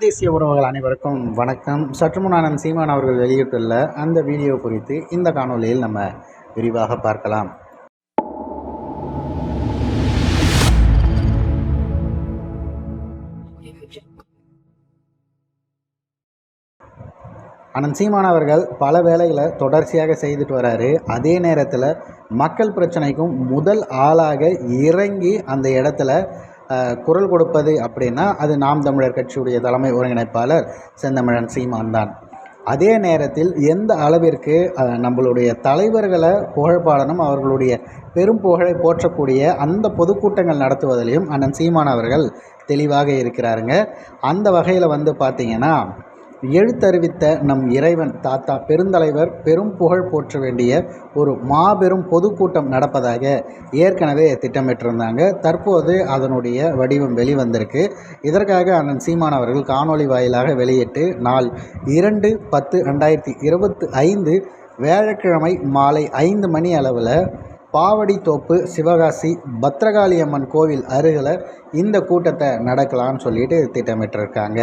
தேசிய உறவுகள் அனைவருக்கும் வணக்கம். சற்றுமுனானந்த் சீமான் அவர்கள் வெளியிட்டுள்ள அந்த வீடியோ குறித்து இந்த காணொலியில் நம்ம விரிவாக பார்க்கலாம். அனந்த் சீமான் அவர்கள் பல வேலைகளை தொடர்ச்சியாக செய்துட்டு வராரு. அதே நேரத்தில் மக்கள் பிரச்சனைக்கும் முதல் ஆளாக இறங்கி அந்த இடத்துல குரல் கொடுப்பது அப்படின்னா அது நாம் தமிழர் கட்சியுடைய தலைமை ஒருங்கிணைப்பாளர் செந்தமிழன் சீமான் தான். அதே நேரத்தில் எந்த அளவிற்கு நம்மளுடைய தலைவர்களை புகழ்பாடனும் அவர்களுடைய பெரும் புகழை போற்றக்கூடிய அந்த பொதுக்கூட்டங்கள் நடத்துவதிலையும் அண்ணன் சீமான் அவர்கள் தெளிவாக இருக்கிறாருங்க. அந்த வகையில் வந்து பார்த்திங்கன்னா எழுத்தறிவித்த நம் இறைவன் தாத்தா பெருந்தலைவர் பெரும் புகழ் போற்ற வேண்டிய ஒரு மாபெரும் பொதுக்கூட்டம் நடப்பதாக ஏற்கனவே திட்டமிட்டிருந்தாங்க. தற்போது அதனுடைய வடிவம் வெளிவந்திருக்கு. இதற்காக அண்ணன் சீமான் அவர்கள் காணொளி வாயிலாக வெளியிட்டு நாள் இரண்டு பத்து ரெண்டாயிரத்தி இருபத்தி ஐந்து வியாழக்கிழமை மாலை ஐந்து மணி அளவில் பாவடித்தோப்பு சிவகாசி பத்ரகாளி அம்மன் கோவில் அருகில் இந்த கூட்டத்தை நடக்கலாம்னு சொல்லிட்டு திட்டமிட்டிருக்காங்க.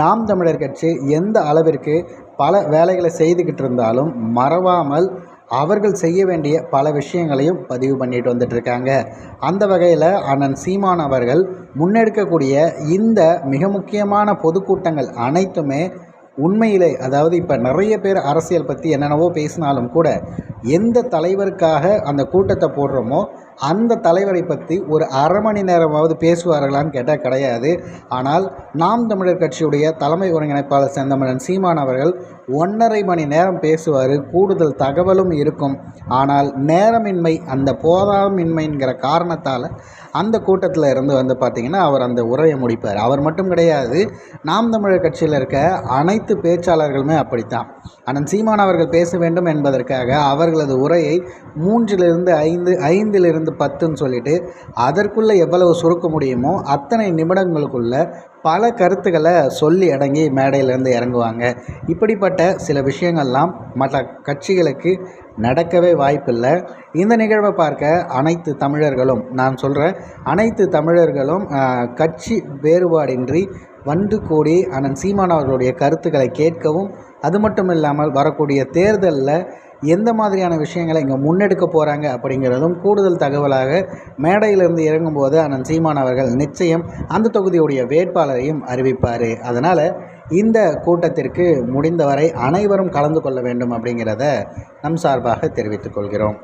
நாம் தமிழர் கட்சி எந்த அளவிற்கு பல வேலைகளை செய்துக்கிட்டு இருந்தாலும் மறவாமல் அவர்கள் செய்ய வேண்டிய பல விஷயங்களையும் பதிவு பண்ணிட்டு வந்துட்டுருக்காங்க. அந்த வகையில் அண்ணன் சீமான் அவர்கள் முன்னெடுக்கக்கூடிய இந்த மிக முக்கியமான பொதுக்கூட்டங்கள் அனைத்துமே உண்மையிலே அதாவது இப்போ நிறைய பேர் அரசியல் பற்றி என்னென்னவோ பேசினாலும் கூட எந்த தலைவருக்காக அந்த கூட்டத்தை போடுறோமோ அந்த தலைவரை பற்றி ஒரு அரை மணி நேரமாவது பேசுவார்களான்னு கேட்டால் கிடையாது. ஆனால் நாம் தமிழர் கட்சியுடைய தலைமை ஒருங்கிணைப்பாளர் செந்தமிழன் சீமான் அவர்கள் ஒன்றரை மணி நேரம் பேசுவார் கூடுதல் தகவலும் இருக்கும். ஆனால் நேரமின்மை அந்த போதாமின்மைங்கிற காரணத்தால் அந்த கூட்டத்தில் இருந்து வந்து பார்த்திங்கன்னா அவர் அந்த உரையை முடிப்பார். அவர் மட்டும் கிடையாது நாம் தமிழர் கட்சியில் இருக்க அனைத்து பேச்சாளர்களுமே அப்படித்தான். ஆனால் சீமான் அவர்கள் பேச வேண்டும் என்பதற்காக அவர் அவர்களது உரையை மூன்றிலிருந்து ஐந்து ஐந்திலிருந்து பத்துன்னு சொல்லிட்டு அதற்குள்ளே எவ்வளவு சுருக்க முடியுமோ அத்தனை நிமிடங்களுக்குள்ள பல கருத்துக்களை சொல்லி அடங்கி மேடையிலேருந்து இறங்குவாங்க. இப்படிப்பட்ட சில விஷயங்கள்லாம் மற்ற கட்சிகளுக்கு நடக்கவே வாய்ப்பில்லை. இந்த நிகழ்வை பார்க்க அனைத்து தமிழர்களும் நான் சொல்கிறேன் அனைத்து தமிழர்களும் கட்சி வேறுபாடின்றி வந்து கூடி அண்ணன் சீமான் அவர்களுடைய கருத்துக்களை கேட்கவும் அது மட்டும் இல்லாமல் வரக்கூடிய தேர்தலில் எந்த மாதிரியான விஷயங்களை இங்கே முன்னெடுக்க போகிறாங்க அப்படிங்கிறதும் கூடுதல் தகவலாக மேடையிலிருந்து இறங்கும்போது அண்ணன் சீமான் அவர்கள் நிச்சயம் அந்த தொகுதியுடைய வேட்பாளரையும் அறிவிப்பார். அதனால் இந்த கூட்டத்திற்கு முடிந்தவரை அனைவரும் கலந்து கொள்ள வேண்டும் அப்படிங்கிறத நம் சார்பாக தெரிவித்துக் கொள்கிறோம்.